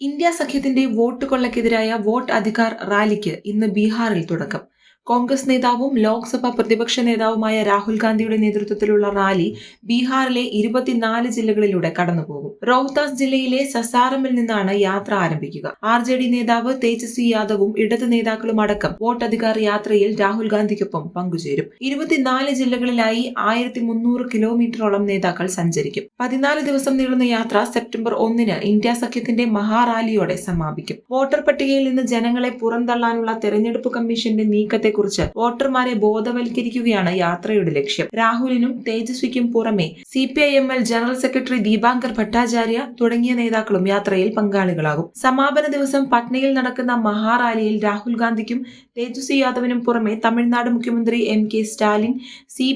India സഖ്യത്തിന്റെ vote കൊള്ളക്കെതിരായ vote Adhikar റാലിക്ക് ഇന്ന് ബീഹാറിൽ തുടക്കം. കോൺഗ്രസ് നേതാവും ലോക്സഭാ പ്രതിപക്ഷ നേതാവുമായ രാഹുൽ ഗാന്ധിയുടെ നേതൃത്വത്തിലുള്ള റാലി ബീഹാറിലെ ഇരുപത്തിനാല് ജില്ലകളിലൂടെ കടന്നുപോകും. റോഹ്താസ് ജില്ലയിലെ സസാറമിൽ നിന്നാണ് യാത്ര ആരംഭിക്കുക. ആർ ജെ ഡി നേതാവ് തേജസ്വി യാദവും ഇടത് നേതാക്കളും അടക്കം വോട്ടധികാർ യാത്രയിൽ രാഹുൽ ഗാന്ധിക്കൊപ്പം പങ്കുചേരും. ഇരുപത്തിനാല് ജില്ലകളിലായി ആയിരത്തി മുന്നൂറ് കിലോമീറ്ററോളം നേതാക്കൾ സഞ്ചരിക്കും. പതിനാല് ദിവസം നീളുന്ന യാത്ര സെപ്റ്റംബർ ഒന്നിന് ഇന്ത്യ സഖ്യത്തിന്റെ മഹാറാലിയോടെ സമാപിക്കും. വോട്ടർ പട്ടികയിൽ നിന്ന് ജനങ്ങളെ പുറന്തള്ളാനുള്ള തെരഞ്ഞെടുപ്പ് കമ്മീഷന്റെ നീക്കത്തെക്കുറിച്ച് വോട്ടർമാരെ ബോധവൽക്കരിക്കുകയാണ് യാത്രയുടെ ലക്ഷ്യം. രാഹുലിനും തേജസ്വിക്കും പുറമെ C general secretary Dipankar Bhattacharya തുടങ്ങിയ നേതാക്കളും യാത്രയിൽ പങ്കാളികളാകും. സമാപന ദിവസം പട്നയിൽ നടക്കുന്ന മഹാറാലിയിൽ രാഹുൽ ഗാന്ധിക്കും തേജസ്വി യാദവിനും പുറമെ തമിഴ്നാട് മുഖ്യമന്ത്രി M K Stalin C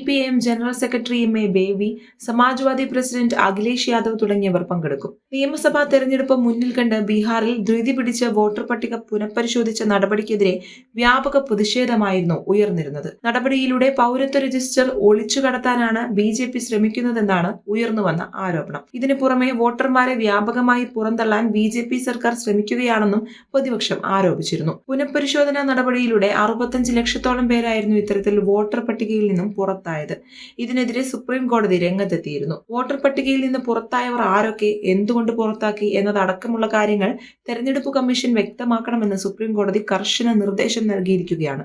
general secretary M A Baby Samajwadi president Akhilesh Yadav തുടങ്ങിയവർ പങ്കെടുക്കും. നിയമസഭാ തെരഞ്ഞെടുപ്പ് മുന്നിൽ കണ്ട് ബീഹാറിൽ ധൃതി പിടിച്ച് വോട്ടർ പട്ടിക പുനഃപരിശോധിച്ച നടപടിക്കെതിരെ വ്യാപക പ്രതിഷേധമായിരുന്നു ഉയർന്നിരുന്നത്. നടപടിയിലൂടെ പൗരത്വ രജിസ്റ്റർ ഒളിച്ചു കടത്താനാണ് ബി ജെ പി ശ്രമിക്കുന്നതെന്നാണ് ഉയർന്നുവന്ന ആരോപണം. ഇതിനു പുറമെ വോട്ടർമാരെ വ്യാപകമായി പുറന്തള്ളാൻ ബി ജെ പി സർക്കാർ ശ്രമിക്കുകയാണെന്നും പ്രതിപക്ഷം ആരോപിച്ചിരുന്നു. പുനഃപരിശോധനാ നടപടിയിലൂടെ അറുപത്തഞ്ച് ലക്ഷത്തോളം പേരായിരുന്നു ഇത്തരത്തിൽ വോട്ടർ പട്ടികയിൽ നിന്നും പുറത്തായത്. ഇതിനെതിരെ സുപ്രീം കോടതി രംഗത്തെത്തിയിരുന്നു. വോട്ടർ പട്ടികയിൽ നിന്ന് പുറത്തായവർ ആരൊക്കെ എന്തുകൊണ്ട് പുറത്താക്കി എന്നതടക്കമുള്ള കാര്യങ്ങൾ തെരഞ്ഞെടുപ്പ് കമ്മീഷൻ വ്യക്തമാക്കണമെന്ന് സുപ്രീം കോടതി കർശന നിർദ്ദേശം നൽകിയിരിക്കുകയാണ്.